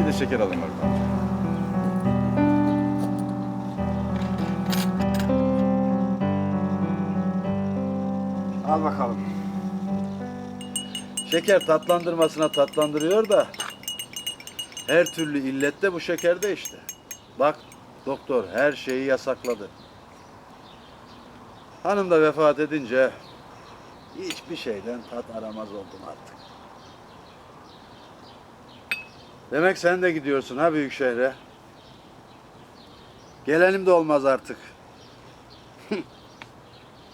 Bir de şeker alayım amca. Al bakalım. Şeker tatlandırmasına tatlandırıyor da her türlü illet bu şekerde işte. Bak doktor her şeyi yasakladı. Hanım da vefat edince hiçbir şeyden tat aramaz oldum artık. Demek sen de gidiyorsun ha büyük şehre. Gelenim de olmaz artık.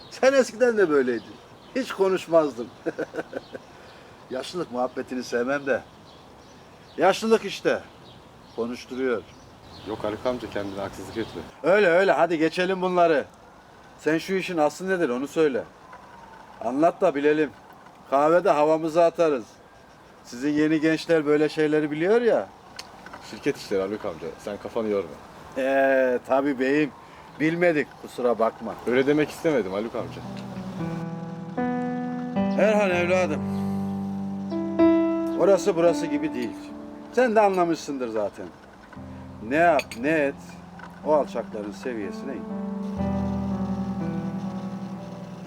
Sen eskiden de böyleydin. Hiç konuşmazdın. Yaşlılık muhabbetini sevmem de. Yaşlılık işte. Konuşturuyor. Yok Haluk amca kendine haksızlık etme. Öyle öyle hadi geçelim bunları. Sen şu işin aslı nedir onu söyle. Anlat da bilelim. Kahvede havamızı atarız. Sizin yeni gençler böyle şeyleri biliyor ya. Şirket işleri Haluk amca. Sen kafanı yorma. Ee tabii beyim. Bilmedik kusura bakma. Öyle demek istemedim Haluk amca. Erhan evladım. Orası burası gibi değil. Sen de anlamışsındır zaten. Ne yap ne et o alçakların seviyesine in.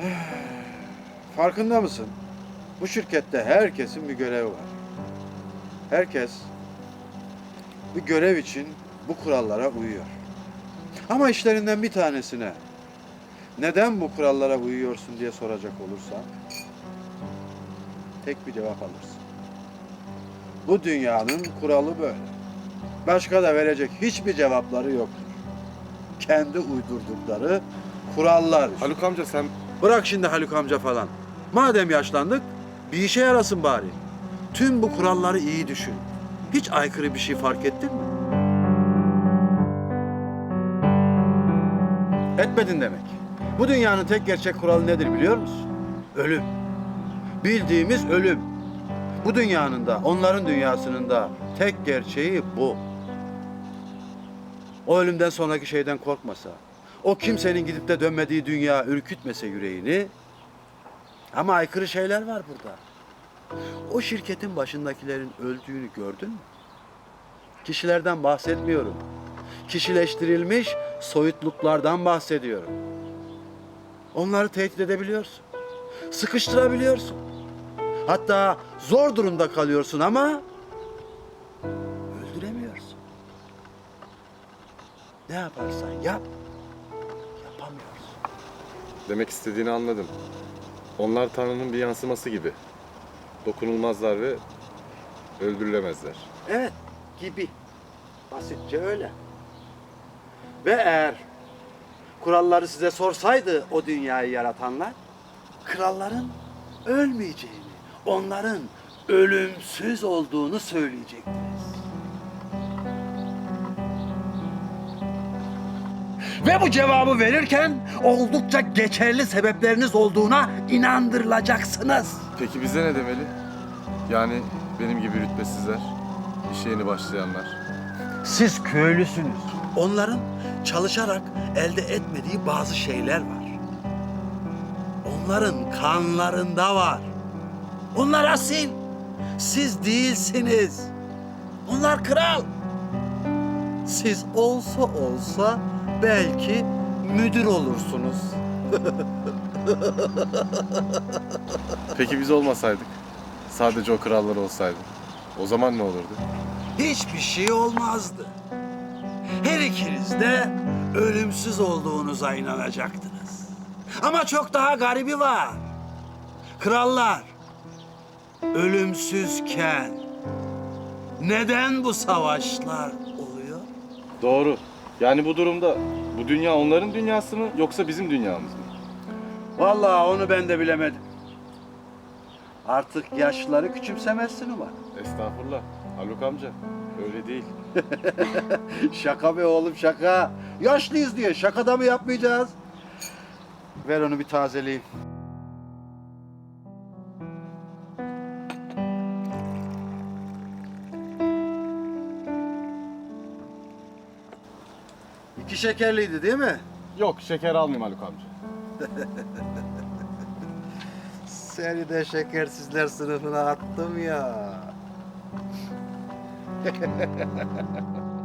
Farkında mısın? Bu şirkette herkesin bir görevi var. Herkes bir görev için bu kurallara uyuyor. Ama işlerinden bir tanesine neden bu kurallara uyuyorsun diye soracak olursan tek bir cevap alırsın. Bu dünyanın kuralı böyle. Başka da verecek hiçbir cevapları yoktur. Kendi uydurdukları kurallar. Haluk amca sen Bırak şimdi Haluk amca falan. Madem yaşlandık bir işe yarasın bari. Tüm bu kuralları iyi düşün. Hiç aykırı bir şey fark ettin mi? Etmedin demek. Bu dünyanın tek gerçek kuralı nedir biliyor musun? Ölüm. Bildiğimiz ölüm. Bu dünyanın da onların dünyasının da tek gerçeği bu. O ölümden sonraki şeyden korkmasa, o kimsenin gidip de dönmediği dünya ürkütmese yüreğini. Ama aykırı şeyler var burada. O şirketin başındakilerin öldüğünü gördün mü? Kişilerden bahsetmiyorum. Kişileştirilmiş soyutluklardan bahsediyorum. Onları tehdit edebiliyorsun. Sıkıştırabiliyorsun. Hatta zor durumda kalıyorsun ama öldüremiyorsun. Ne yaparsan yap, yapamıyorsun. demek istediğini anladım. Onlar Tanrı'nın bir yansıması gibi. Dokunulmazlar ve öldürülemezler. Evet, gibi. Basitçe öyle. Ve eğer kuralları size sorsaydı o dünyayı yaratanlar, kralların ölmeyeceğini, onların ölümsüz olduğunu söyleyecektiniz. Ve bu cevabı verirken oldukça geçerli sebepleriniz olduğuna inandırılacaksınız. Peki bize ne demeli? Yani benim gibi rütbesizler, işe yeni başlayanlar. Siz köylüsünüz. Onların çalışarak elde etmediği bazı şeyler var. Onların kanlarında var. Onlar asil. Siz değilsiniz. Onlar kral. Siz olsa olsa belki müdür olursunuz. Peki biz olmasaydık? Sadece o krallar olsaydı. O zaman ne olurdu? hiçbir şey olmazdı. Her ikiniz de ölümsüz olduğunuza inanacaktınız. Ama çok daha garibi var. Krallar ölümsüzken neden bu savaşlar oluyor? Doğru. Yani bu durumda bu dünya onların dünyası mı yoksa bizim dünyamız mı? Vallahi onu ben de bilemedim. Artık yaşlıları küçümsemezsin umarım. Estağfurullah. Haluk amca öyle değil. şaka be oğlum şaka. Yaşlıyız diye şakada mı yapmayacağız? Ver onu bir tazeleyeyim. İki şekerliydi değil mi? Yok şeker almayayım Haluk amca. Seni de şekersizler sınıfına attım ya.